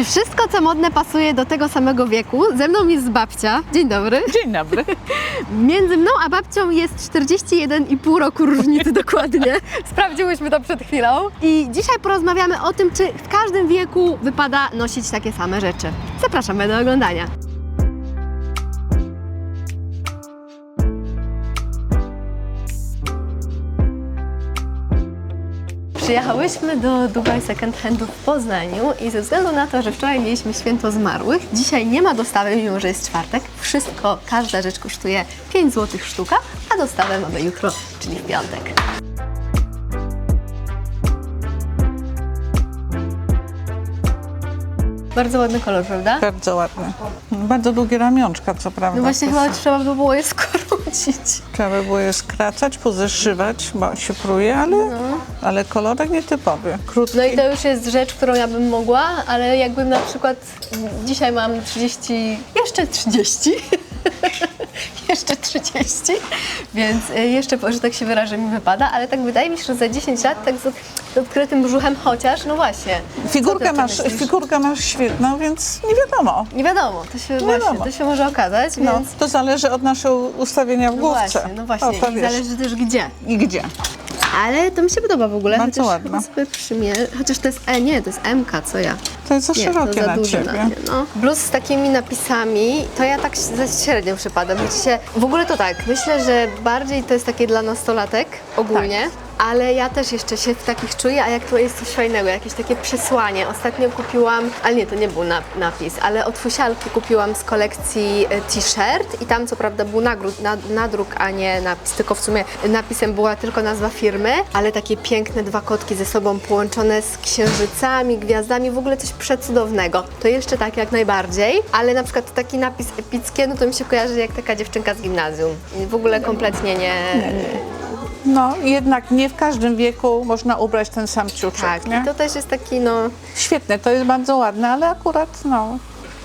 Czy wszystko, co modne, pasuje do tego samego wieku? Ze mną jest babcia. Dzień dobry. Dzień dobry. Między mną a babcią jest 41,5 roku różnicy dokładnie. Sprawdziłyśmy to przed chwilą. I dzisiaj porozmawiamy o tym, czy w każdym wieku wypada nosić takie same rzeczy. Zapraszamy do oglądania. Przyjechałyśmy do Dubai Second Handu w Poznaniu i ze względu na to, że wczoraj mieliśmy święto zmarłych, dzisiaj nie ma dostawy, mimo że jest czwartek. Wszystko, każda rzecz kosztuje 5 zł sztuka, a dostawę mamy jutro, czyli w piątek. Bardzo ładny kolor, prawda? Bardzo ładne. Bardzo długie ramionczka, co prawda. No właśnie To chyba trzeba by było je skrócić. Trzeba by było je skracać, pozeszywać, bo się pruje, ale, ale kolorek nietypowy. Krótki. No i to już jest rzecz, którą ja bym mogła, ale jakbym na przykład dzisiaj mam 30, jeszcze 30, jeszcze 30, więc y, jeszcze, że tak się wyrażę, mi wypada, ale tak wydaje mi się, że za 10 lat tak z, odkrytym brzuchem chociaż, no właśnie. Figurkę masz, figurkę masz świetną, więc nie wiadomo. Nie wiadomo, to się, wiadomo. właśnie, to się może okazać, No, więc... to zależy od naszego ustawienia w No główce. właśnie, no właśnie, O, to i zależy też gdzie. I gdzie? Ale to mi się podoba w ogóle, Bardzo chociaż ładna. chyba sobie przymierzę, chociaż to jest E, nie, to jest MK, co ja. To jest za Nie, szerokie to za na duże ciebie. na mnie, no. Bluz z takimi napisami, to ja tak za średnio przypadam. Wiecie, w ogóle to tak, myślę, że bardziej to jest takie dla nastolatek ogólnie. Ale ja też jeszcze się w takich czuję, a jak to jest coś fajnego, jakieś takie przesłanie. Ostatnio kupiłam, ale nie, to nie był nap- napis, ale od Fusialki kupiłam z kolekcji e, t-shirt i tam co prawda był nagród, nad, nadruk, a nie napis, tylko w sumie napisem była tylko nazwa firmy, ale takie piękne dwa kotki ze sobą połączone z księżycami, gwiazdami, w ogóle coś przecudownego. To jeszcze tak jak najbardziej, ale na przykład taki napis epickie, no to mi się kojarzy jak taka dziewczynka z gimnazjum. W ogóle kompletnie nie... No, jednak nie w każdym wieku można ubrać ten sam ciuczek, Tak, nie? i to też jest taki no... Świetne, to jest bardzo ładne, ale akurat no...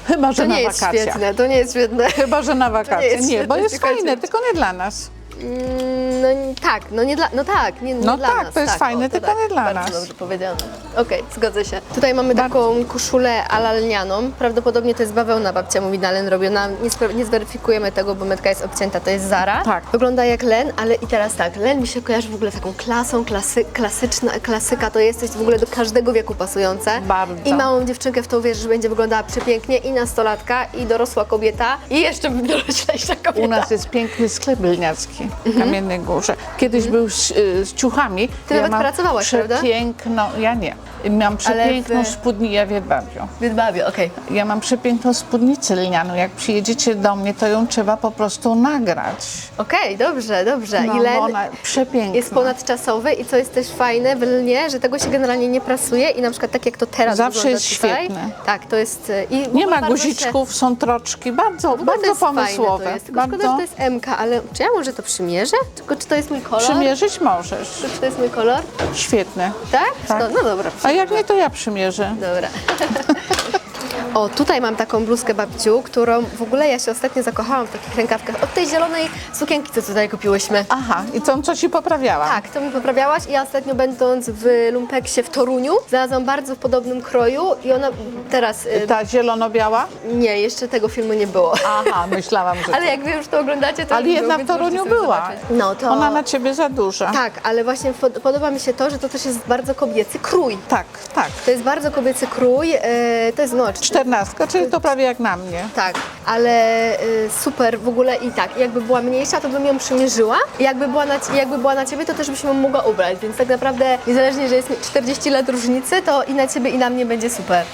Chyba, że To na nie jest wakacjach. świetne, to nie jest świetne. Chyba, że na wakacje. jest Nie, bo świetne, jest fajne, jest- tylko nie dla nas. Mm, No n- tak, no nie dla, no tak, nie, nie No dla tak, nas. to jest fajne, o, tylko nie dla bardzo nas. dobrze powiedziane. Okej, zgodzę się. Tutaj mamy taką koszulę alalnianą. Prawdopodobnie to jest bawełna, babcia mówi na len robiona. Nie, nie zweryfikujemy tego, bo metka jest obcięta, to jest Zara. Tak. Wygląda jak len, ale i teraz tak, len mi się kojarzy w ogóle z taką klasą, klasy, klasyczna, klasyka to jest coś w ogóle do każdego wieku pasujące. Bardzo. I małą dziewczynkę w to uwierzy, że będzie wyglądała przepięknie i nastolatka, i dorosła kobieta, i jeszcze doroślejsza kobieta. U nas jest piękny sklep lniacki w Kamiennej Górze. Kiedyś był z, y, z ciuchami. Mhm. Ty nawet pracowałaś, prawda? Przepiękną, ja nie. Mam przepiękną w- spódnicę, ja w Jedwabiu. Wydbawię, okej. Ja mam przepiękną spódnicę lnianą. Jak przyjedziecie do mnie, to ją trzeba po prostu nagrać. Okej, dobrze, dobrze. No, I bo len ona przepiękna. jest ponadczasowy i co jest też fajne w lnie, że tego się generalnie nie prasuje i na przykład tak jak to teraz Zawsze jest tutaj, świetne. Tak, to jest... w Nie ma guziczków, są troczki. Bardzo, Się, w ogóle bardzo pomysłowe. To jest. Tylko szkoda, bardzo... że to jest MK, ale czy ja może to przymierzę? Tylko czy to jest mój kolor? Przymierzyć możesz. Czy to jest mój kolor? Świetne. Tak? Tak. No, no dobra. Jak nie, to ja przymierzę. Dobra. O, tutaj mam taką bluzkę babciu, którą w ogóle ja się ostatnio zakochałam w takich rękawkach od tej zielonej sukienki, co tutaj kupiłyśmy. Aha, i co, co ci poprawiała? Tak, to mi poprawiałaś i ja ostatnio będąc w Lumpeksie w Toruniu znalazłam bardzo w podobnym kroju i ona teraz, y, Ta zielono-biała? nie, jeszcze tego filmu nie było. Aha, myślałam, że Ale jak wy już to oglądacie, to Ale już jedna w więc Toruniu możecie sobie była. zobaczyć. No to... Ona na ciebie za duża. Tak, ale właśnie pod, podoba mi się to, że to też jest bardzo kobiecy krój. tak. tak. To jest bardzo kobiecy krój, e, to jest no, Czternastka, czyli to prawie jak na mnie. Tak, ale y, super w ogóle i tak. Jakby była mniejsza, to bym ją przymierzyła. Jakby była, na, jakby była na ciebie, to też byś ją mogła ubrać. Więc tak naprawdę, niezależnie, że jest 40 lat różnicy, to i na ciebie, i na mnie będzie super.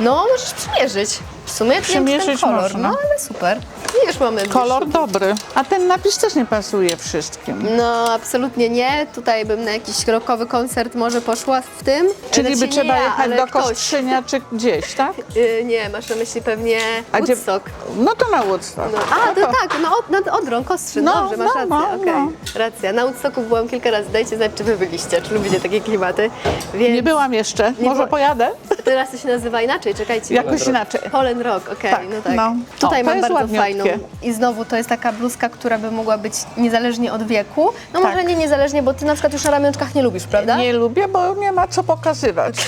No, możesz przymierzyć. W sumie czy ten Przymierzyć kolor, można. no ale super. Już mamy. Kolor dobry. A ten napis też nie pasuje wszystkim. No, absolutnie nie. Tutaj bym na jakiś rokowy koncert może poszła w tym. Czyli by Znaczy trzeba nie ja, jechać do ktoś. Kostrzynia czy gdzieś, tak? Y, nie, masz na myśli pewnie A gdzie- Woodstock. No to na Woodstock. No, a, to tak, no, od, nad Odrą, Kostrzyn, No, dobrze, masz no, rację, no, okej, no. racja. Na Woodstocku byłam kilka razy, dajcie znać, czy wy byliście, czy lubicie takie klimaty, więc... Nie byłam jeszcze, może było- pojadę? Teraz to się nazywa inaczej, czekajcie. Jakoś inaczej. Polen Rock, okej, Tak, no tak. no. Tutaj O, mam jest bardzo fajną. ładniutkie. I znowu to jest taka bluzka, która by mogła być niezależnie od wieku. No Tak. może nie niezależnie, bo ty na przykład już na ramionczkach nie lubisz, prawda? Nie lubię, bo nie ma co pokazywać.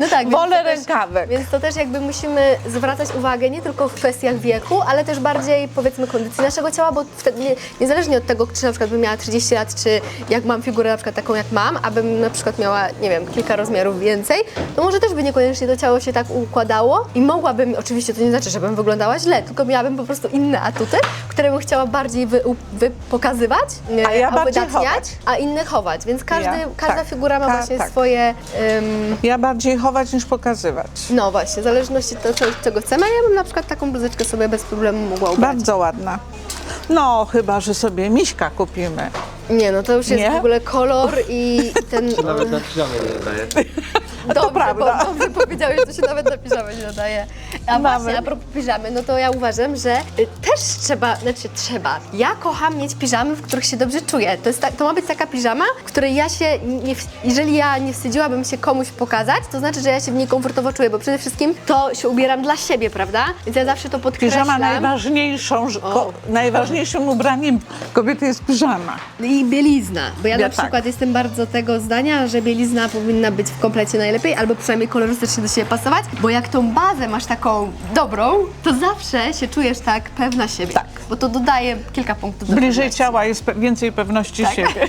No tak, Wolę rękawek. Więc to też jakby musimy zwracać uwagę nie tylko w kwestiach wieku, ale też bardziej powiedzmy kondycji naszego ciała, bo wtedy nie, niezależnie od tego, czy na przykład bym miała 30 lat, czy jak mam figurę na przykład taką jak mam, abym na przykład miała, nie wiem, kilka rozmiarów więcej, to może też by niekoniecznie to ciało się tak układało i mogłabym, oczywiście to nie znaczy, żebym wyglądała źle, tylko miałabym po prostu inne atuty, które bym chciała bardziej wy, wy, pokazywać, A ja bardziej uwydatniać, chować. a inne chować, więc każdy, Ja- każda tak. figura ma Ta- właśnie tak. swoje... ym, Ja bardziej chować niż pokazywać. no właśnie, w zależności od tego, czego chcemy. A ja bym na przykład taką bluzeczkę sobie bez problemu mogła ubrać. Bardzo ładna. No, chyba, że sobie miśka kupimy. Nie, no to już jest Nie? w ogóle kolor i ten... Nawet na piżamie nie nadaje. Dobrze, prawda. Bo, dobrze powiedziałeś, że to się nawet na piżamę nie nadaje. A Mamy. właśnie, a propos piżamy, no to ja uważam, że y, też trzeba, znaczy trzeba. Ja kocham mieć piżamy, w których się dobrze czuję. To, jest ta, to ma być taka piżama, w której ja się, nie, w- jeżeli ja nie wstydziłabym się komuś pokazać, to znaczy, że ja się w niej komfortowo czuję, bo przede wszystkim to się ubieram dla siebie, prawda? Więc ja zawsze to podkreślam. Piżama najważniejszą, ko, najważniejszym ubraniem kobiety jest piżama. I bielizna, bo ja, Ja na tak. przykład jestem bardzo tego zdania, że bielizna powinna być w komplecie najlepiej, albo przynajmniej kolorystycznie do siebie pasować, bo jak tą bazę masz taką dobrą, to zawsze się czujesz tak pewna siebie. Tak. Bo to dodaje kilka punktów do Bliżej ciała jest pe- więcej pewności Tak. siebie.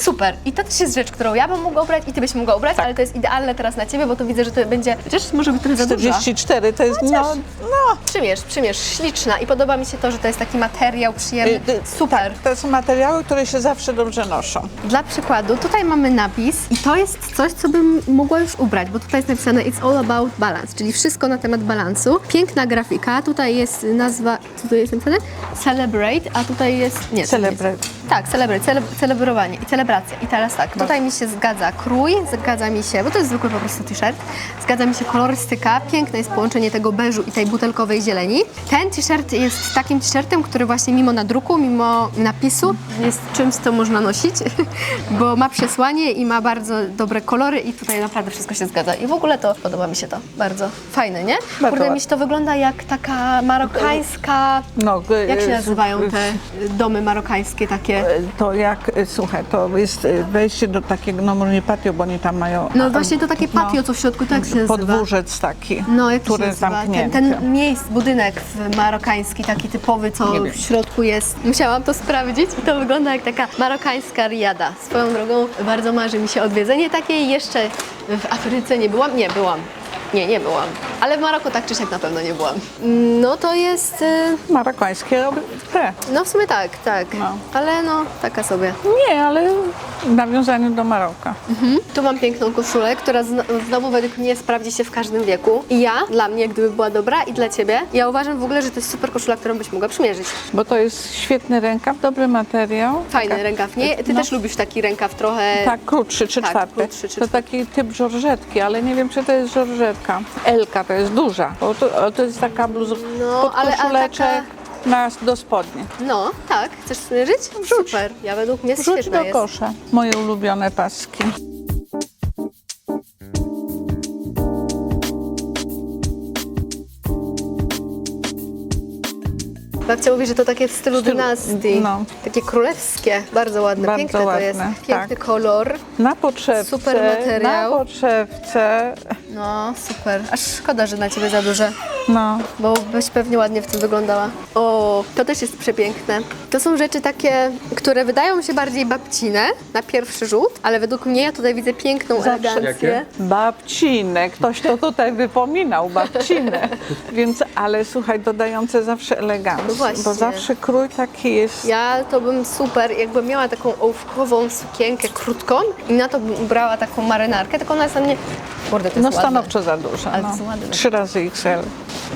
Super. I to też jest rzecz, którą ja bym mogła ubrać i ty byś mogła ubrać, Tak. ale to jest idealne teraz na ciebie, bo to widzę, że to będzie, chociaż może być trochę za dużo. 44 to jest, no, Chociaż- no. Przymierz, przymierz, śliczna i podoba mi się to, że to jest taki materiał przyjemny. Y, y, Super. To są materiały, które się zawsze dobrze noszą. Dla przykładu, tutaj mamy napis i to jest coś, co bym mogła już ubrać, bo tutaj jest napisane It's all about balance, czyli wszystko na temat balansu. Piękna grafika, tutaj jest nazwa, co tu jest napisane? Celebrate, a tutaj jest... Nie, nie Celebrate. Tak, celebrate, cele, celebrowanie i celebracja. I teraz tak, tutaj mi się zgadza krój, zgadza mi się, bo to jest zwykły po prostu t-shirt, zgadza mi się kolorystyka, piękne jest połączenie tego beżu i tej butelkowej zieleni. Ten t-shirt jest takim t-shirtem, który właśnie mimo nadruku, mimo napisu jest czymś, co można nosić, bo ma przesłanie i ma bardzo dobre kolory i tutaj naprawdę wszystko się zgadza. I w ogóle to podoba mi się to bardzo fajne, nie? Kurde, ładne. mi się to wygląda jak taka marokańska... No, y, Jak się y, nazywają y, te domy marokańskie takie? To jak, y, słuchaj, to jest y, wejście do takiego, no może nie patio, bo oni tam mają... No a, właśnie to takie no, patio, co w środku, to jak się nazywa? Podwórzec taki, No, jak który nazywa? Ten, zamknięty. ten miejsc, budynek marokański, taki typowy, co Nie w środku jest. Musiałam to sprawdzić i to wygląda jak taka marokańska riada. Swoją drogą bardzo marzy mi się odwiedzenie takiej. Jeszcze w Afryce nie byłam. Nie, byłam. Nie, nie byłam. Ale w Maroku tak czy siak na pewno nie byłam. No to jest... y, Marokańskie te. No w sumie tak, tak. No. Ale no, taka sobie. Nie, ale w nawiązaniu do Maroka. Tu mam piękną koszulę, która zno, znowu według mnie sprawdzi się w każdym wieku. I ja, dla mnie, gdyby była dobra i dla Ciebie, ja uważam w ogóle, że to jest super koszula, którą byś mogła przymierzyć. Bo to jest świetny rękaw, dobry materiał. Fajny Taka- rękaw, nie? Ty no. też lubisz taki rękaw trochę... Tak, krótszy, trzy Tak, czwarte. krótszy, trzy to taki typ żorżetki, ale nie wiem, czy to jest żorżetka. Elka to jest duża, bo to, to jest taka bluz No, pod ale- a koszuleczek taka- na, do spodni. No, tak. Chcesz przymierzyć? Super. Ja według mnie Wrzuć świetna do jest. kosza moje ulubione paski. Babcia mówi, że to takie w stylu, stylu- dynastii. no. Takie królewskie. Bardzo ładne. Bardzo Piękne to ładne, jest. Piękny tak. kolor. Na potrzebce, Super materiał. na potrzebce, No, super. Aż szkoda, że na Ciebie za duże. no. Bo byś pewnie ładnie w tym wyglądała. O, to też jest przepiękne. To są rzeczy takie, które wydają się bardziej babcine na pierwszy rzut, ale według mnie ja tutaj widzę piękną elegancję. Jakie? Babcinę, ktoś to tutaj wypominał, babcinę. Więc, ale słuchaj, dodające zawsze elegancję, No właśnie. bo zawsze krój taki jest. Ja to bym super, jakbym miała taką ołówkową sukienkę krótką i na to bym ubrała taką marynarkę, tylko ona jest na mnie... Kurde, to jest No ładne. stanowczo za duża. Ale no. to są ładne. Trzy razy XL.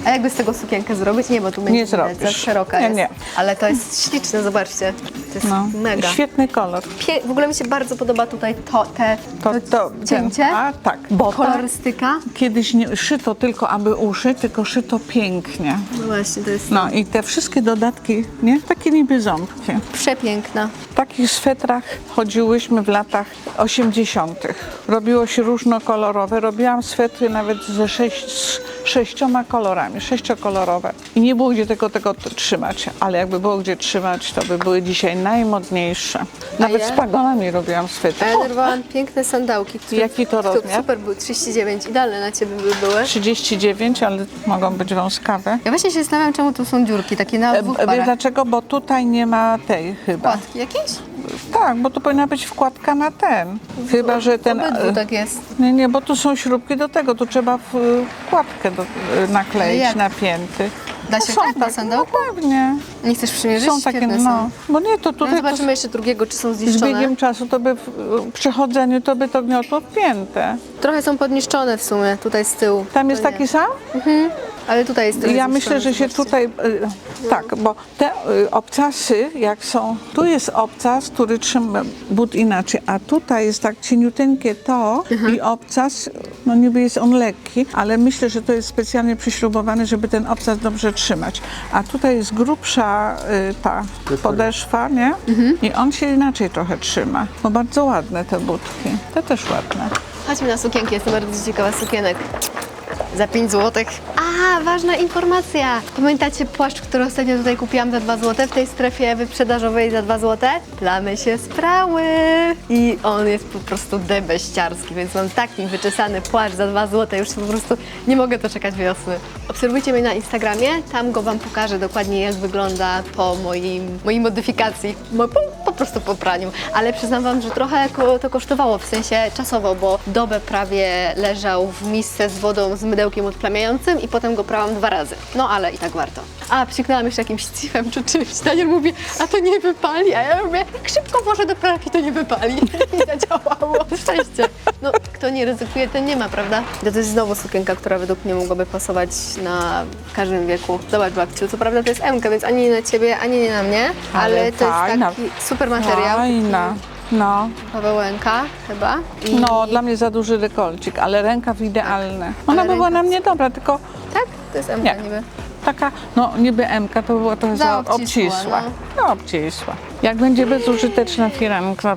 A jakby z tego sukienkę zrobić? Nie, bo tu będzie Nie widać, za zrobisz. szeroka Nie, jest. nie. Ale to jest śliczne, zobaczcie. To jest No. mega. Świetny kolor. Pie- w ogóle mi się bardzo podoba tutaj to, te, To, to, cięcie, ten- A tak, bo kolorystyka. kiedyś nie szyto tylko aby uszy, tylko szyto pięknie. No właśnie, to jest No i te wszystkie dodatki, nie? Takie niby ząbki. przepiękna. W takich swetrach chodziłyśmy w latach 80. Robiło się różnokolorowe, robiłam swetry nawet ze sześć, z sześcioma kolorami, sześciokolorowe. I nie było gdzie tego, tego trzymać, ale jakby było gdzie trzymać, to by były dzisiaj najmodniejsze. Nawet ja? z pagonami robiłam swetry. A ja O, narwałam piękne sandałki, które Jaki to rozmiar? super były, 39, idealne na Ciebie by były. 39, ale mogą być wąskawe. Ja właśnie się zastanawiam, czemu tu są dziurki, takie na E, dwóch Wiesz parach. dlaczego? Bo tutaj nie ma tej chyba. Płatki jakieś? Tak, bo tu powinna być wkładka na ten. Chyba, że ten... Obydwu e, tak jest. Nie, nie, bo tu są śrubki do tego, tu trzeba w, wkładkę do, y, nakleić, jak? napięty. Da No się tak na? No pewnie. Nie chcesz przymierzyć? Są takie, Świetne no. są. Bo nie, to No, tutaj to zobaczymy jeszcze drugiego, czy są z zniszczone. biegiem czasu to by w, w przechodzeniu to by to gniotło wpięte. Trochę są podniszczone w sumie, tutaj z tyłu. Tam jest To nie. taki sam? Ale tutaj jest Ja myślę, że się tutaj, y, tak, bo te y, obcasy, jak są, tu jest obcas, który trzyma but inaczej, a tutaj jest tak cieniuteńkie to i obcas, no niby jest on lekki, ale myślę, że to jest specjalnie przyśrubowany, żeby ten obcas dobrze trzymać. A tutaj jest grubsza y, ta podeszwa, nie? I on się inaczej trochę trzyma, bo bardzo ładne te budki, te też ładne. Chodźmy na sukienki, jestem bardzo ciekawa sukienek. Za 5 zł. A, ważna informacja! Pamiętacie płaszcz, który ostatnio tutaj kupiłam za 2 zł w tej strefie wyprzedażowej za 2 zł? Plamy się sprały! I on jest po prostu debeściarski, więc mam taki wyczesany płaszcz za 2 zł, już po prostu nie mogę doczekać wiosny. Obserwujcie mnie na Instagramie, tam go Wam pokażę dokładnie jak wygląda po moim, mojej modyfikacji, mo- po, po prostu po praniu. Ale przyznam Wam, że trochę to kosztowało, w sensie czasowo, bo dobę prawie leżał w misce z wodą z mydełkiem odplamiającym i potem go prałam dwa razy. No ale i tak warto. A, psiknęłam jeszcze jakimś cifem czy czymś. Daniel mówi, a to nie wypali, a ja mówię, jak szybko włożę do pralki, to nie wypali. I zadziałało. Szczęście. No, kto nie ryzykuje, ten nie ma, prawda? To jest znowu sukienka, która według mnie mogłaby pasować na każdym wieku. Zobacz, babciu, co prawda to jest M, więc ani nie na ciebie, ani nie na mnie, ale, Ale to jest taki super materiał. Fajna. No, Bawełenka chyba. I... no, dla mnie za duży dekolcik, ale rękaw idealny. Ona Ale by była na mnie dobra, tylko Tak? To jest M Nie. niby. taka, no niby M, to była trochę Za za obcisła, obcisła. no. No, obcisła. Jak będzie bezużyteczna firanka,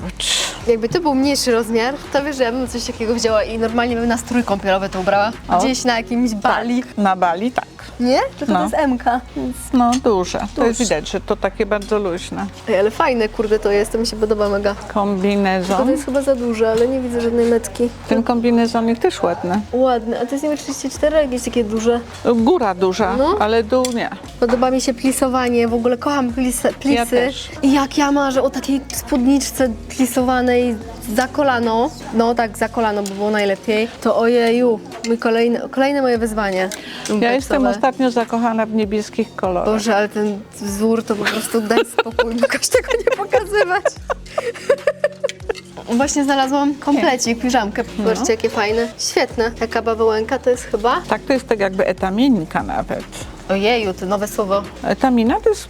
Jakby to był mniejszy rozmiar, to wiesz, że ja bym coś takiego wzięła i normalnie bym na strój kąpielowy to ubrała. O. Gdzieś na jakimś bali. na bali tak. Nie? Tylko No. to jest MK. No, duże. To jest widać, że to takie bardzo luźne. Ej, ale fajne, kurde, to jest, to mi się podoba mega. To, Kombinezon. jest chyba za duże, ale nie widzę żadnej metki. Ten kombinezon jest też ładny. Ładne, a to jest niby 34, jakieś takie duże. Góra duża, No. ale dół nie. Podoba mi się plisowanie, w ogóle kocham plisy. plisy. Ja też. I jak ja marzę o takiej spódniczce plisowanej za kolano, no tak, za kolano by było najlepiej, to ojeju, mój kolejny, kolejne moje wyzwanie. Ja jestem ostatnio zakochana w niebieskich kolorach. Boże, ale ten wzór to po prostu daj spokój, mogłaś tego nie pokazywać. Właśnie znalazłam komplecik, piżamkę, zobaczcie jakie fajne, świetne. Taka bawełenka to jest chyba? Tak, to jest tak jakby etaminka nawet. Ojeju, to nowe słowo. Etamina to jest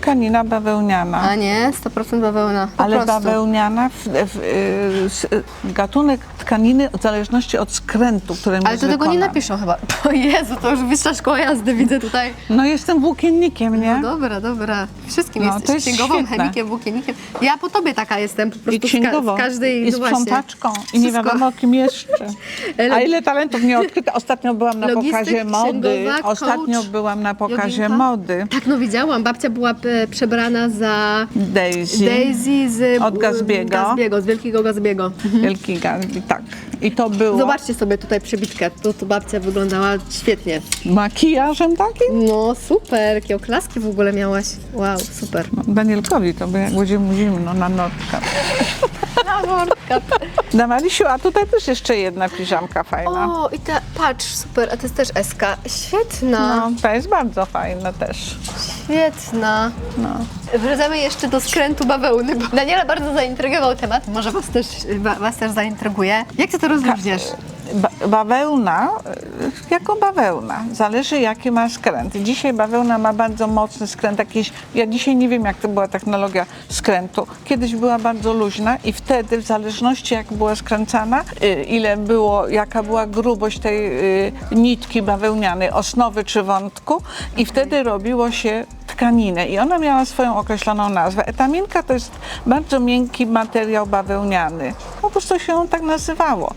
tkanina bawełniana. A nie, 100% bawełna, po Ale prostu. bawełniana, w, w, y, s- y, gatunek tkaniny w zależności od skrętu, którym Ale jest to tego nie napiszą chyba. O Jezu, to już wyższa szkoła jazdy widzę tutaj. No jestem włókiennikiem, nie? No dobra, dobra. Wszystkim No, jesteś jest księgową, świetne. chemikiem, włókiennikiem. Ja po tobie taka jestem, po prostu I księgową, w, ka- w każdej i sprzątaczką, i nie wiadomo kim jeszcze. A ile talentów nie odkryte. Ostatnio byłam na Logistyk, pokazie mody. Ostatnio coach, byłam na pokazie joginka. mody. Tak, no widziałam. Babcia była e, przebrana za Daisy. Daisy z Od Gatsby'ego. Gatsby'ego, z Wielkiego Gatsby'ego. Wielki Gatsby, tak. I to było Zobaczcie sobie tutaj przebitkę. To, to babcia wyglądała świetnie. makijażem takim. No super, jakie oklaski w ogóle miałaś. Wow, super. Danielkowi to by jak będzie mu zimno na notka. Na Marysiu, a tutaj też jeszcze jedna piżamka fajna. O, i ta, patrz, super, a to jest też SK. Świetna, No, ta jest bardzo fajna też. świetna. No. Wracamy jeszcze do skrętu bawełny, bo Daniela bardzo zaintrygował temat. Może was też, wa, was też zaintryguje. Jak ty to rozróżniasz? Ba bawełna, y, jako bawełna, zależy jaki ma skręt. Dzisiaj bawełna ma bardzo mocny skręt, jakiś, ja dzisiaj nie wiem jak to była technologia skrętu. Kiedyś była bardzo luźna i wtedy w zależności jak była skręcana, y, ile było, jaka była grubość tej y, nitki bawełnianej, osnowy czy wątku i wtedy robiło się tkaninę i ona miała swoją określoną nazwę. Etaminka to jest bardzo miękki materiał bawełniany. Po prostu się tak nazywało.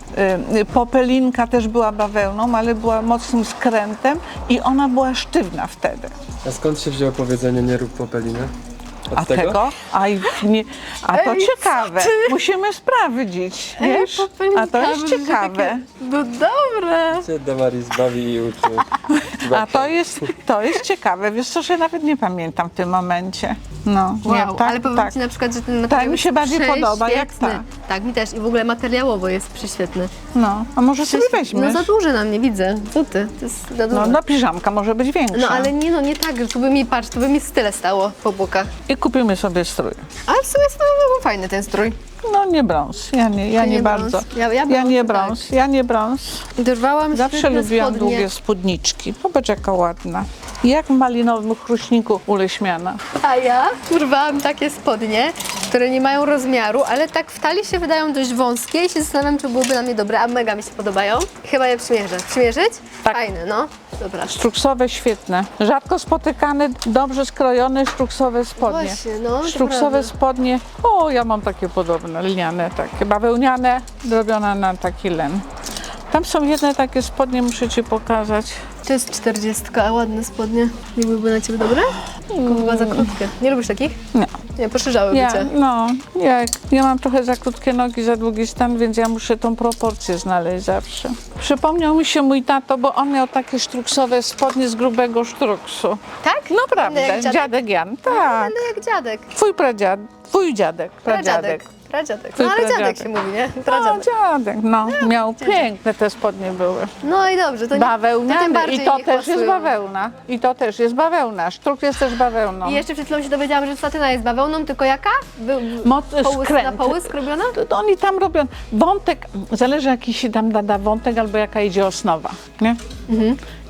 Y, Popelinka też była bawełną, ale była mocnym skrętem i ona była sztywna wtedy. A skąd się wzięło powiedzenie nie rób popeliny? Od A tego? Aj, nie, a to Ej, ciekawe. Musimy sprawdzić, wiesz? A to jest ciekawe. No dobre. Cię Damaris bawi i uczy. A to jest, to jest ciekawe. Wiesz co, że nawet nie pamiętam w tym momencie. No, Wow, nie, tak, ale powiem tak. Ci na przykład, że ten materiał mi jest się bardziej podoba, jak prześwietny. ta. Tak, mi też. I w ogóle materiałowo jest prześwietny. No, a może sobie No weźmiesz? za duże na mnie, widzę. Co ty? To jest za duże. No, no piżamka może być większa. No ale nie, no nie tak, że tu by mi, patrz, tu by mi tyle stało po bokach. I kupimy sobie strój. Ale w sumie jest no, fajny ten strój. No nie brąz, ja nie, ja nie, nie brąz? bardzo. Ja- ja ja nie brąz, brąz, ja nie brąz. Dorwałam Zawsze lubiłam spodnie. długie spódniczki. Popatrz jaka ładna. Jak w malinowym chruśniku uleśmiana. A ja urwałam takie spodnie, które nie mają rozmiaru, ale tak w talii się wydają dość wąskie i się zastanawiam, czy byłyby na mnie dobre, a mega mi się podobają. Chyba je przymierzę. Przymierzyć? Tak. Fajne, no. Dobra. Sztruksowe świetne. Rzadko spotykane, dobrze skrojone sztruksowe spodnie. Właśnie, no, Sztruksowe spodnie. O, ja mam takie podobne, lniane takie, bawełniane, robione na taki len. Tam są jedne takie spodnie, muszę Ci pokazać. To jest 40, a ładne spodnie. Nie byłyby na Ciebie dobre? Tylko chyba za krótkie. Nie lubisz takich? Nie. Nie, poszerzałyby Ja, Cię. no, ja, ja mam trochę za krótkie nogi, za długi stan, więc ja muszę tą proporcję znaleźć zawsze. Przypomniał mi się mój tato, bo on miał takie sztruksowe spodnie z grubego sztruksu. Tak? Naprawdę, jak dziadek? dziadek Jan, tak. Będę jak dziadek. Twój pradziad, twój dziadek, pradziadek. Pradziadek. Pradziadek. No ale dziadek się mówi, nie? No, Pradziadek. dziadek, no, miał piękne te spodnie były. No i dobrze, to nie, to tym Bawełniane bardziej i to niech też jest pasują. bawełna. I to też jest bawełna. Sztruk jest też bawełną. I jeszcze przed chwilą się dowiedziałam, że satyna jest bawełną, tylko jaka? By, Mo- połysk, na skręt. połysk robiona? To, to oni tam robią wątek, zależy jaki się tam nada wątek albo jaka idzie osnowa, nie?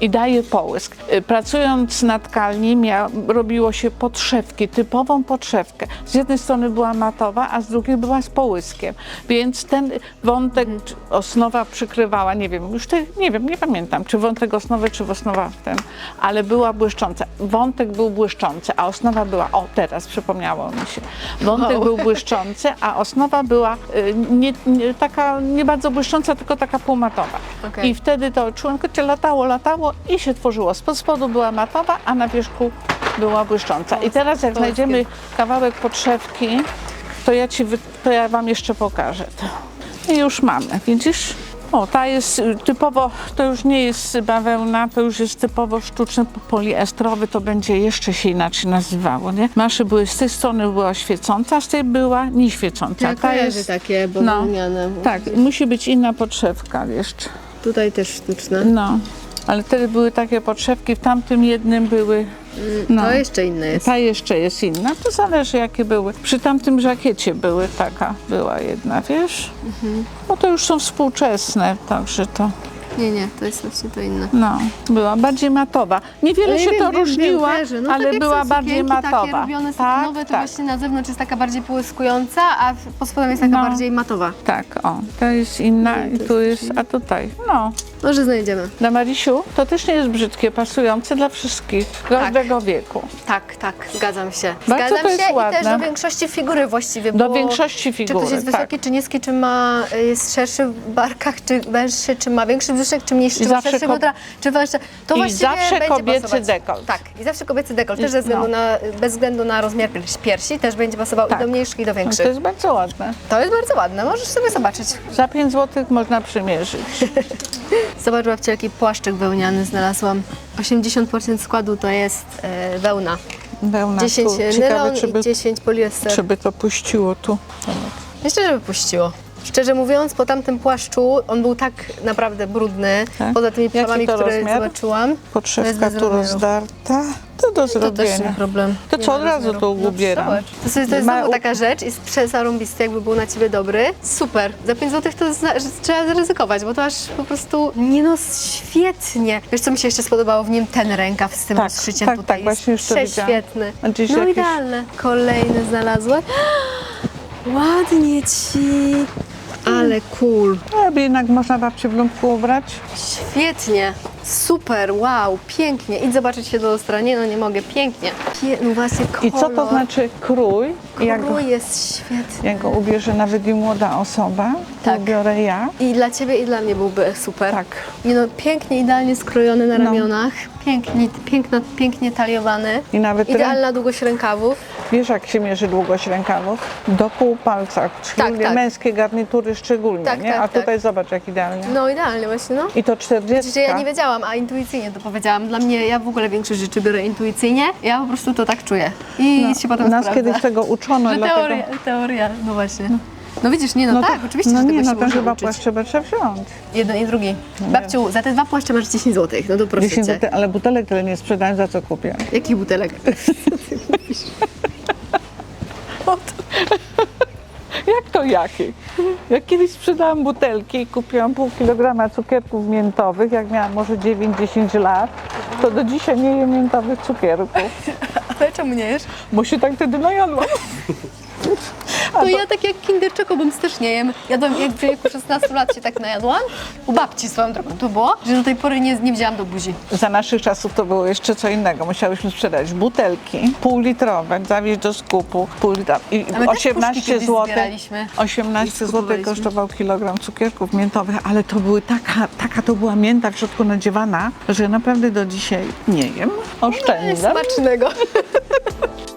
I daje połysk. Y, Pracując na tkalni robiło się podszewki, typową podszewkę. Z jednej strony była matowa, a z drugiej była z połyskiem. Więc ten wątek czy osnowa przykrywała, nie wiem, już te, nie wiem, nie pamiętam, czy wątek osnowy, czy osnowa ten, ale była błyszcząca. Wątek był błyszczący, a osnowa była, o teraz przypomniało mi się, wątek Wow. był błyszczący, a osnowa była y, nie, nie, taka nie bardzo błyszcząca, tylko taka półmatowa. Okej. I wtedy to członko cię latało, latało i się tworzyło. Z spodu była matowa, a na wierzchu była błyszcząca. I teraz jak znajdziemy kawałek podszewki, to ja, ci, to ja wam jeszcze pokażę to. I już mamy, widzisz? O, ta jest y, typowo, to już nie jest bawełna, to już jest typowo sztuczny poliestrowy, to będzie jeszcze się inaczej nazywało, nie? Nasze były z tej strony była świecąca, a z tej była nieświecąca. Ja kojarzę takie bawełniane. Tak, musi być inna podszewka jeszcze. Tutaj też sztuczne. No, ale wtedy były takie podszewki, w tamtym jednym były, no. To jeszcze inne jest. ta jeszcze jest inna, to zależy jakie były. Przy tamtym żakiecie były taka, była jedna, wiesz? Mhm. Bo to już są współczesne, także to, Nie, nie, to jest właśnie to inne. no, była bardziej matowa. Niewiele się to różniła, no, ale tak jak była są bardziej sukienki takie matowa. robione tak, to tak, właśnie na zewnątrz jest taka bardziej połyskująca, a pod spodem jest taka No. bardziej matowa. tak, o, to jest inna i tu jest, a tutaj, no. Może znajdziemy. Dla Marysiu to też nie jest brzydkie, pasujące dla wszystkich, każdego wieku. Tak, tak, zgadzam się. Bardzo zgadzam to jest się i ładne. też do większości figury właściwie. Do bo większości Czy figury, ktoś jest tak. wysoki, czy niski, czy ma, y, jest szerszy w barkach, czy węższy, czy ma większy brzuszek, czy mniejszy, czy zawsze szerszy biodra, czy węższy. To I właściwie zawsze będzie kobiecy pasować. dekolt. Tak, i zawsze kobiecy dekolt, też ze względu no. na, bez względu na rozmiar piersi- też będzie pasował Tak. i do mniejszych, i do No, większych. to jest bardzo ładne. To jest bardzo ładne, możesz sobie zobaczyć. Za 5 zł można przymierzyć. Zobacz babcia, jaki płaszczyk wełniany znalazłam. 80% składu to jest e, wełna. Wełna 10 tu. Ciekawe, nylon czy by, i 10 poliester. czy by to puściło tu. Myślę, że by puściło. Szczerze mówiąc, po tamtym płaszczu on był tak naprawdę brudny, Tak? poza tymi plamami, które rozmiar? zobaczyłam. Podszewka tu rozdarta. To do To też nie zrobienia. problem. To co, od razu to ubieram. zobacz. To, jest- to jest znowu taka rzecz, jest przezarąbisty, jakby był na ciebie dobry. Super. Za 5 zł to trzeba zaryzykować, bo to aż po prostu, nie no, świetnie. Wiesz, co mi się jeszcze spodobało w nim? Ten rękaw z tym Tak, rozszyciem tak, tutaj tak, właśnie już to prześwietny. No idealne. Kolejny znalazłem. Ładnie ci. Ale cool. No, Aby jednak można babcię w lumpku ubrać. Świetnie. Super, wow, pięknie. Idź zobaczyć się do lustra. Nie no, nie mogę, pięknie. Pie no właśnie kolor. I co to znaczy krój? Jak, Krój jest świetny. jak go ubierze nawet i młoda osoba, to Tak. ubiorę ja. I dla Ciebie i dla mnie byłby super. Tak. Nie no, pięknie, idealnie skrojony na No. Pięknie, piękna, pięknie taliowany. I nawet rę- Idealna długość rękawów. wiesz jak się mierzy długość rękawów? Do pół palca, czyli Tak, tak. męskie garnitury szczególnie, Tak, nie? tak, A tak. tutaj zobacz jak idealnie. No idealnie właśnie, no. I to 40. Że ja nie wiedziałam, a intuicyjnie to powiedziałam. Dla mnie, ja w ogóle większość rzeczy biorę intuicyjnie. Ja po prostu to tak czuję. I się potem Nas sprawdza. kiedyś tego uczono, Że dlatego... teoria, teoria, no właśnie. No widzisz, nie no, No tak, to- oczywiście, no że nie, tego no się to można chyba uczyć. płaszcze trzeba wziąć. Jeden i drugi. Babciu, za te dwa płaszcze masz 10 zł. No to proszę 10 cię. zł, ale butelek tyle nie sprzedają, za co kupię. Jakich butelek? Jak to jakie? Jak kiedyś sprzedałam butelki i kupiłam pół kilograma cukierków miętowych, jak miałam może 9-10 lat, to do dzisiaj nie jem miętowych cukierków, Ale czemu nie jesz? bo się tak wtedy najadłam. To ja tak jak Kinder Choco, bym też nie jem. Jadłam jak w wieku 16 lat się tak najadłam. U babci swoją drogą to było, że do tej pory nie, nie wzięłam do buzi. Za naszych czasów to było jeszcze co innego. Musiałyśmy sprzedać butelki półlitrowe, zawieźć do skupu pół litra. I A my też puszki 18 kiedyś zł. zbieraliśmy. 18 I zł kosztował kilogram cukierków miętowych, ale to były taka, taka to była mięta w środku nadziewana, że naprawdę do dzisiaj nie jem. Oszczędzam. Smacznego.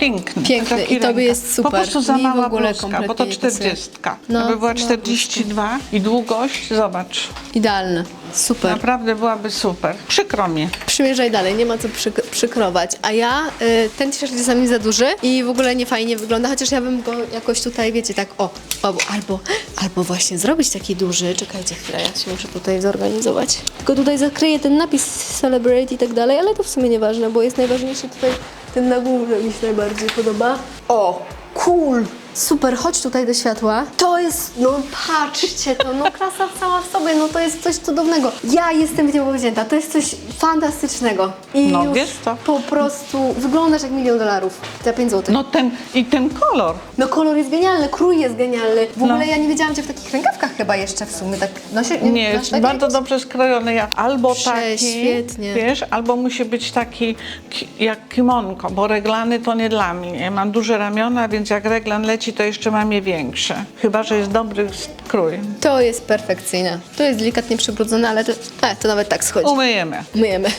Piękny. Piękny Taki i tobie jest super. Po prostu za Mi w mała ogóle bluzka, bo to kompletnie nie pasuje. 40. No, Gdyby była za mała 42 i długość, zobacz, Idealne. Super. naprawdę byłaby super. Przykro mi. Przymierzaj dalej, nie ma co przyk- przykrować. A ja, y, ten t-shirt jest czasami za duży i w ogóle nie fajnie wygląda, chociaż ja bym go jakoś tutaj, wiecie, tak o, o albo, albo właśnie zrobić taki duży. Czekajcie chwilę, ja się muszę tutaj zorganizować. Tylko tutaj zakryję ten napis Celebrate i tak dalej, ale to w sumie nieważne, bo jest najważniejszy tutaj ten na górze mi się najbardziej podoba. O, cool! Super, chodź tutaj do światła. To jest, no patrzcie to, no klasa cała w sobie, no to jest coś cudownego. Ja jestem w tym powzięta, to jest coś fantastycznego. I No, już wiesz co? po prostu wyglądasz jak milion dolarów za 5 zł. No. No ten i ten kolor. kolor jest genialny, krój jest genialny. W ogóle No. ja nie wiedziałam, że w takich rękawkach chyba jeszcze w sumie tak nosi. Nie, masz jest takie bardzo jakieś? dobrze skrojony. Jak albo taki, Prześwietnie. wiesz, albo musi być taki ki- jak kimonko, bo reglany to nie dla mnie. Mam duże ramiona, więc jak reglan leci, to jeszcze mam je większe. Chyba, że jest dobry skrój. To jest perfekcyjne. To jest delikatnie przybrudzone, ale to, e, to nawet tak schodzi. Umyjemy. Myjemy.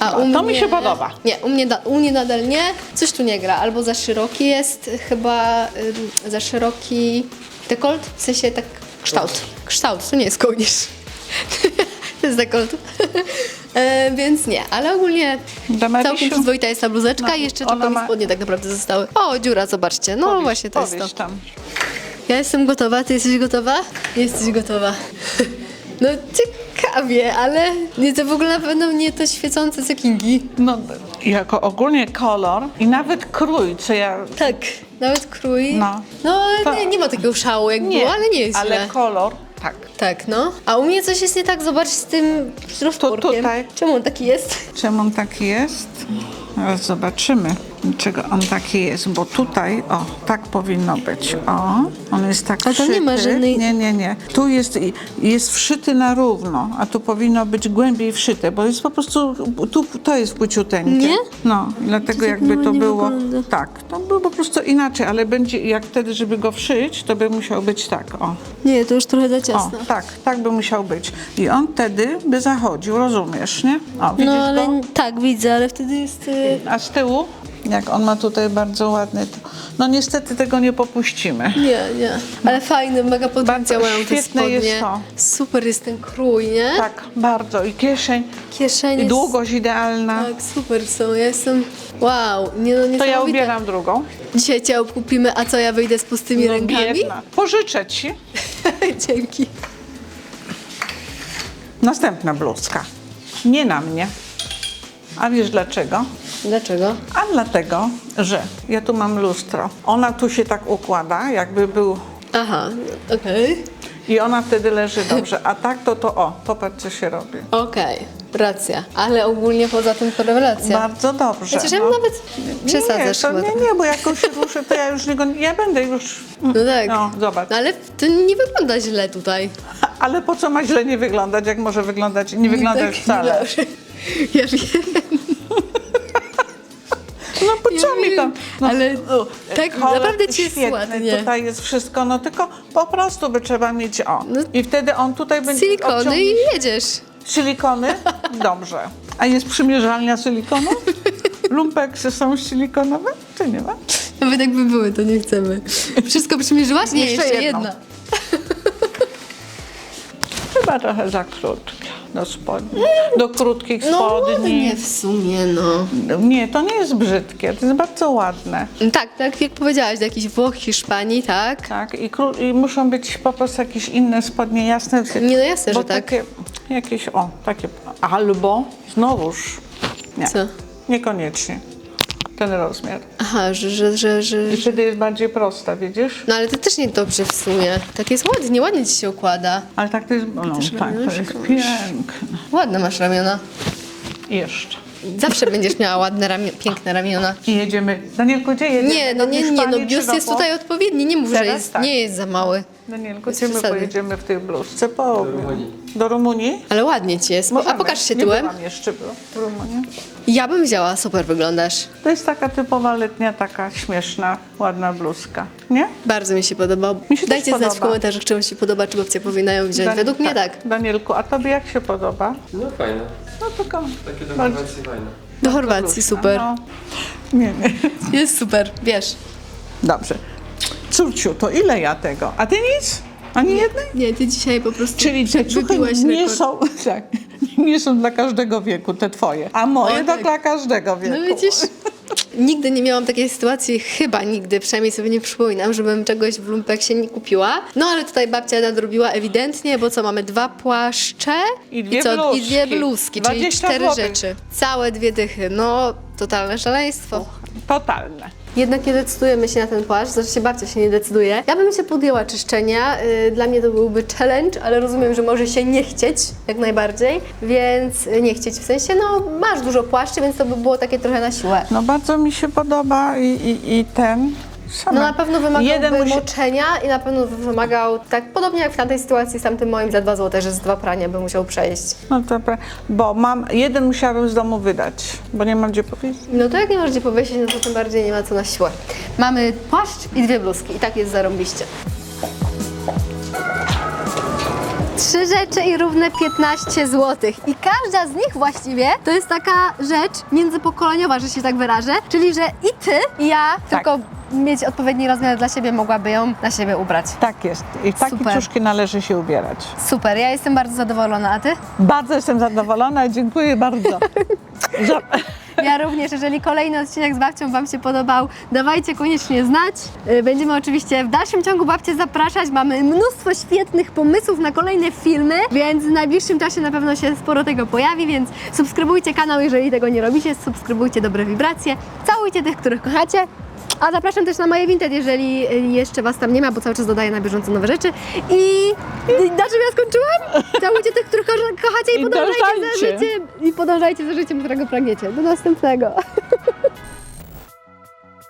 A No, to mi się podoba. Nie, u mnie, da, u mnie nadal nie. Coś tu nie gra. Albo za szeroki jest, chyba ym, za szeroki dekolt, w sensie tak kształt. Kształt, to nie jest kołnierz. e, więc nie, ale ogólnie całkiem przyzwoita jest ta bluzeczka No, i jeszcze ona tylko mi ma- spodnie tak naprawdę zostały. O, dziura, zobaczcie. No Powiedz- właśnie, to jest to. tam. Ja jestem gotowa, ty jesteś gotowa? Jesteś gotowa. No ciekawie, ale nie, to w ogóle na pewno nie to świecące cekingi. No, jako ogólnie kolor i nawet krój, co ja... Tak, nawet krój. No. No To- nie, nie ma takiego szału jak było, ale nie jest Ale źle. kolor, tak. Tak, no. A u mnie coś jest nie tak, zobacz z tym rozporkiem. tutaj. Czemu on taki jest? Czemu on taki jest? Zaraz zobaczymy, dlaczego on taki jest, bo tutaj, o, tak powinno być, o, on jest tak A to nie ma żadnej- Nie, nie, nie. Tu jest, jest wszyty na równo, a tu powinno być głębiej wszyte, bo jest po prostu, tu, to jest płyciuteńkie. Nie? No, dlatego tak jakby to normalnie było, wygląda. tak, to było po prostu inaczej, ale będzie, jak wtedy, żeby go wszyć, to by musiał być tak, o. Nie, to już trochę za O, ciasno. tak, tak by musiał być. I on wtedy by zachodził, rozumiesz, nie? O, widzisz No ale go? tak, widzę, ale wtedy jest... y, A z tyłu, jak on ma tutaj bardzo ładny, to, no niestety tego nie popuścimy. Nie, nie. Ale fajny, mega potencjał Bardzo mają te spodnie. jest to. Super jest ten krój, nie? Tak, bardzo. I kieszeń, Kieszenie. i długość idealna. Tak, super są. Ja jestem. Wow, nie no To ja ubieram drugą. Dzisiaj cię obkupimy, a co ja wyjdę z pustymi No, rękami? biedna. Pożyczę ci. Dzięki. Następna bluzka. Nie na mnie. A wiesz dlaczego? Dlaczego? A dlatego, że ja tu mam lustro. Ona tu się tak układa, jakby był Aha, okej. i ona wtedy leży dobrze. A tak to to o, popatrz co się robi. Okej. racja. Ale ogólnie poza tym to rewelacja. Bardzo dobrze. Chociaż ja no. bym nawet przesadzasz nie, to chyba nie, nie, bo jak go się ruszy, to ja już niego, ja będę już... No tak. No, zobacz. No ale to nie wygląda źle tutaj. Ale po co ma źle nie wyglądać, jak może wyglądać, nie wyglądać Tak, wcale. dobrze. Ja wiem, No po Ja tam? No, ale no, tak kolor naprawdę ci jest ładnie. Tutaj jest wszystko, no tylko po prostu by trzeba mieć o. No. I wtedy on tutaj będzie silikony i jedziesz. Silikony? Dobrze. A jest przymierzalnia silikonu? Lumpeksy są silikonowe, czy nie ma? Nawet jakby były, to nie chcemy. Wszystko przymierzyłaś? Nie, Jeszcze jeszcze, jedna. Chyba trochę za krótkie do spodni. Do krótkich No spodni. ładnie w sumie, no. Nie, to nie jest brzydkie, to jest bardzo ładne. Tak, tak jak powiedziałaś, do jakichś Włoch, Hiszpanii, tak? Tak, i, kró- i muszą być po prostu jakieś inne spodnie, jasne. Nie, no jasne, że tak. Takie, jakieś, o, takie, albo znowuż, nie, Co? niekoniecznie ten rozmiar. Aha, że, że, że, że... I wtedy jest bardziej prosta, widzisz? No ale to też nie dobrze w sumie. Tak jest ładnie, ładnie ci się układa. Ale tak to jest, no Też tak, to jest piękne. Ładne masz ramiona. Jeszcze. Zawsze będziesz miała ładne, ramio- piękne ramiona. I jedziemy. Danielku, gdzie jedziemy? Nie, no nie, nie, no biust jest tutaj odpowiedni. Nie mów, że Teraz jest, tak. nie jest za mały. Danielku, Bez gdzie my przesady. pojedziemy w tej bluzce? Po Do Rumunii. Do Rumunii? Ale ładnie ci jest. A Możemy. pokaż się Nie tyłem. byłam jeszcze w Rumunii. Ja bym wzięła, super wyglądasz. To jest taka typowa letnia, taka śmieszna, ładna bluzka, nie? Bardzo mi się podoba. Mi się też Dajcie znać w podoba. komentarzach, czy wam się podoba, czy babcia powinna ją wziąć. Według mnie tak. Danielku, a tobie jak się podoba? No fajne. No tylko... Takie do Bardzo- Chorwacji fajne. Do Chorwacji, super. No. Nie, nie. Jest super, wiesz. Dobrze. Córciu, to ile ja tego? A ty nic? Ani jednej? Nie, ty dzisiaj po prostu Czyli te ciuchy nie rekord. są, tak, nie są dla każdego wieku, te twoje. A moje to tak. dla każdego wieku. No widzisz, nigdy nie miałam takiej sytuacji, chyba nigdy, przynajmniej sobie nie przypominam, żebym czegoś w lumpeksie nie kupiła. No ale tutaj babcia nadrobiła ewidentnie, bo co, mamy dwa płaszcze I dwie co, i bluzki. dwie bluzki, czyli 20 cztery złotych. rzeczy. Całe dwie dychy, no totalne szaleństwo. Totalne. Jednak nie decydujemy się na ten płaszcz, znaczy babcia się nie decyduje. Ja bym się podjęła czyszczenia, y, dla mnie to byłby challenge, ale rozumiem, że może się nie chcieć, jak najbardziej, więc y, nie chcieć w sensie, no masz dużo płaszczy, więc to by było takie trochę na siłę. No bardzo mi się podoba i, i, i ten. Sama. No na pewno wymagałby Jeden moczenia i na pewno wymagał, tak podobnie jak w tamtej sytuacji z tamtym moim za 2 zł, że z dwa prania by musiał przejść. No dobra, bo mam, jeden musiałabym z domu wydać, bo nie mam gdzie powiedzieć. No to jak nie możecie powiesić, no to tym bardziej nie ma co na siłę. Mamy płaszcz i dwie bluzki i tak jest zarąbiście. Trzy rzeczy i równe 15 zł. I każda z nich właściwie to jest taka rzecz międzypokoleniowa, że się tak wyrażę. Czyli, że i ty, i ja, Tak. tylko mieć odpowiedni rozmiar dla siebie, mogłaby ją na siebie ubrać. Tak jest. I w takie ciuszki należy się ubierać. Super, ja jestem bardzo zadowolona, a ty? Bardzo jestem zadowolona dziękuję bardzo. Ja również, jeżeli kolejny odcinek z babcią Wam się podobał, dawajcie koniecznie znać. Y, Będziemy oczywiście w dalszym ciągu babcię zapraszać. Mamy mnóstwo świetnych pomysłów na kolejne filmy, więc w najbliższym czasie na pewno się sporo tego pojawi, więc subskrybujcie kanał, jeżeli tego nie robicie, subskrybujcie dobre wibracje, całujcie tych, których kochacie. A zapraszam też na moje Vinted, jeżeli y, jeszcze Was tam nie ma, bo cały czas dodaję na bieżąco nowe rzeczy. I, I na czym ja skończyłam? Całujcie tych, których ko- kochacie i, I podążajcie za dążajcie. życiem i podążajcie za życiem, którego pragniecie. Do następnego.